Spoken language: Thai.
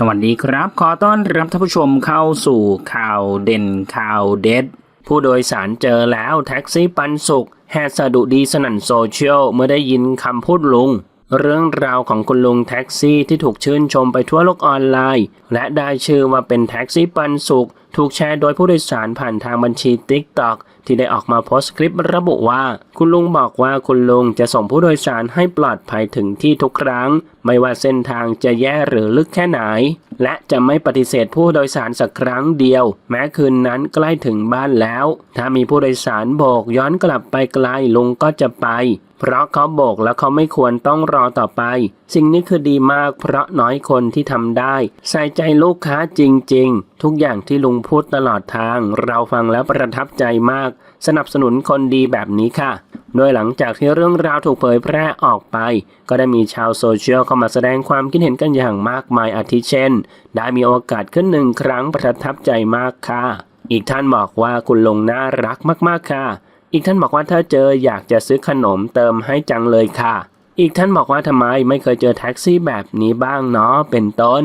สวัสดีครับ ขอต้อนรับท่านผู้ชมเข้าสู่ข่าวเด่นข่าวเด็ด ผู้โดยสารเจอแล้วแท็กซี่ปันสุขแฮสะดุดีสนั่นโซเชียลเมื่อได้ยินคำพูดลุง เรื่องราวของคุณลุงแท็กซี่ที่ถูกชื่นชมไปทั่วโลกออนไลน์ และได้ชื่อว่าเป็นแท็กซี่ปันสุขถูกแชร์โดยผู้โดยสารผ่านทางบัญชี TikTok ที่ได้ออกมาโพสต์คลิประบุว่า คุณลุงบอกว่าคุณลุงจะส่งผู้โดยสารให้ปลอดภัยถึงที่ทุกครั้ง ไม่ว่าเส้นทางจะแย่หรือลึกแค่ไหน และจะไม่ปฏิเสธผู้โดยสารสักครั้งเดียว แม้คืนนั้นใกล้ถึงบ้านแล้ว ถ้ามีผู้โดยสารโบกย้อนกลับไปไกลลุงก็จะไป เพราะเขาโบกแล้วเขาไม่ควรต้องรอต่อไป สิ่งนี้คือดีมากเพราะน้อยคนที่ทำได้ ใส่ใจลูกค้าจริง ๆ ทุกอย่างที่ลุงพูดตลอดทาง เราฟังแล้วประทับใจมาก สนับสนุนคนดีแบบนี้ค่ะ โดยหลังจากที่เรื่องราวถูกเผยแพร่ออกไป ก็ได้มีชาวโซเชียลเข้ามาแสดงความคิดเห็นกันอย่างมากมายอาทิเช่น ได้มีโอกาสขึ้นหนึ่งครั้งประทับใจมากค่ะ อีกท่านบอกว่าคุณลงน่ารักมากๆค่ะ อีกท่านบอกว่าถ้าเจออยากจะซื้อขนมเติมให้จังเลยค่ะ อีกท่านบอกว่าทำไมไม่เคยเจอแท็กซี่แบบนี้บ้างเนาะเป็นต้น